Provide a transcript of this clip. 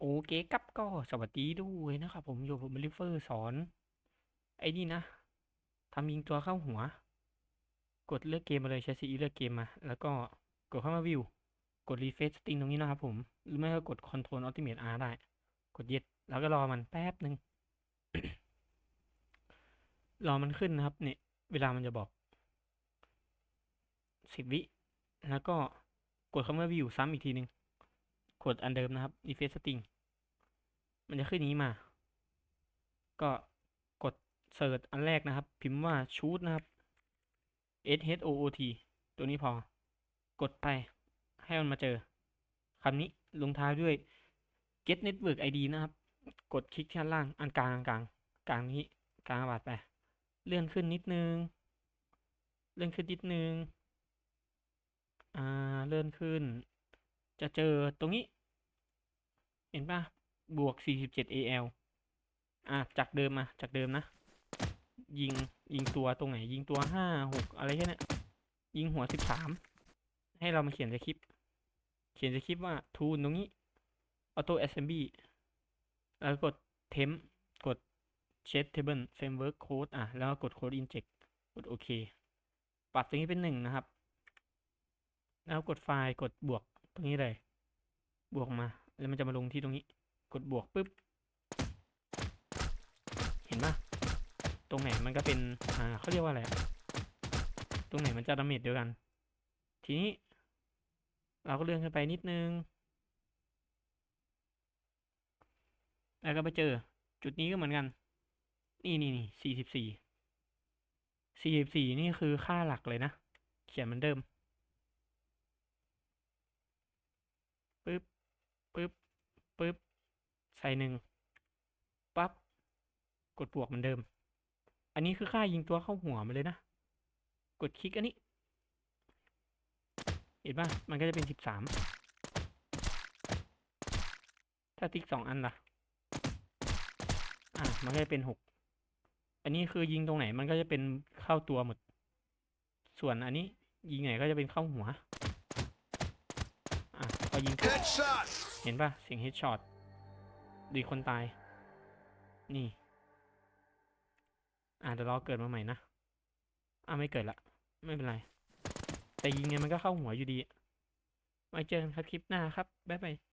โอเคครับก็สวัสดีด้วยนะครับผมอยู่ผมลิเฟอร์สอน ไอ้นี่นะทำยิงตัวเข้าหัว กดเลือกเกมมาเลยใช้ซีเลือกเกมมา แล้วก็กดเข้ามาวิว กดรีเฟซสติงตรงนี้นะครับผม หรือไม่ก็กด Control Ultimate R ได้ กดเย็ดแล้วก็รอมันแป๊บหนึ่งรอมันขึ้นนะครับ เนี่ย เวลามันจะบอกสิบวิแล้วก็กดเข้ามาวิวซ้ำอีกทีหนึ่ง กดอันเดิมนะครับ refresh setting มันจะขึ้นนี้มา ก็กดเสิร์ชอันแรกนะครับ พิมพ์ว่า shoot นะครับ S H O O T ตัวนี้พอ กดไปให้มันมาเจอคำนี้ลงท้ายด้วย get network ID นะครับ กดคลิกที่ด้านล่างอันกลางกลางกลางนี้กลางบาดไป เลื่อนขึ้นนิดนึง เลื่อนขึ้นนิดนึง อ่า เลื่อนขึ้น จะเจอตรงนี้ เห็นปะบวก 47 AL อะจากเดิมมาจากเดิมนะ ยิงยิงตัวตรงไหน ยิงตัว 5 6 อะไรแค่นี้ยยิงหัว 13 ให้เรามาเขียนในคลิปเขียนในคลิปว่าทูนตรงนี้ auto assembly แล้วกด temp กด set table framework code อะ แล้วกด code inject กดโอเค ปรับตรงนี้เป็นหนึ่งนะครับ แล้วกดไฟล์กดบวก รงนี้เลย บวกมา แล้วมันจะมาลงที่ตรงนี้ กดบวกปุ๊บ เห็นปะตรงไหนมันก็เป็น อ่าเขาเรียกว่าอะไร ตรงไหนมันจะดาเมจเดียวกัน ทีนี้ เราก็เลื่อนขึ้นไปนิดนึง แล้วก็ไปเจอ จุดนี้ก็เหมือนกัน นี่นี่นี่สี่สิบสี่ สี่สิบสี่นี่คือค่าหลักเลยนะ เขียนเหมือนเดิม ปึ๊บปึ๊บปึ๊บใส่หนึ่งปั๊บกดบวกเหมือนเดิม อันนี้คือค่ายิงตัวเข้าหัวมันเลยนะ กดคลิกอันนี้ เห็นป่ะมันก็จะเป็นสิบสามถ้าติ๊กสองอันล่ะ อะ มันก็จะเป็นหก อันนี้คือยิงตรงไหนมันก็จะเป็นเข้าตัวหมด ส่วนอันนี้ยิงไหนก็จะเป็นเข้าหัว อะพอยิงปุ๊บ Headshot! เห็นป่ะเสียงเฮดช็อตดีคนตาย นี่ อ่าเดี๋ยวรอเกิดมาใหม่นะ อ่าไม่เกิดละ ไม่เป็นไร แต่ยิงไงมันก็เข้าหัวอยู่ดี ไว้เจอกันครับคลิปหน้าครับ บ๊ายบาย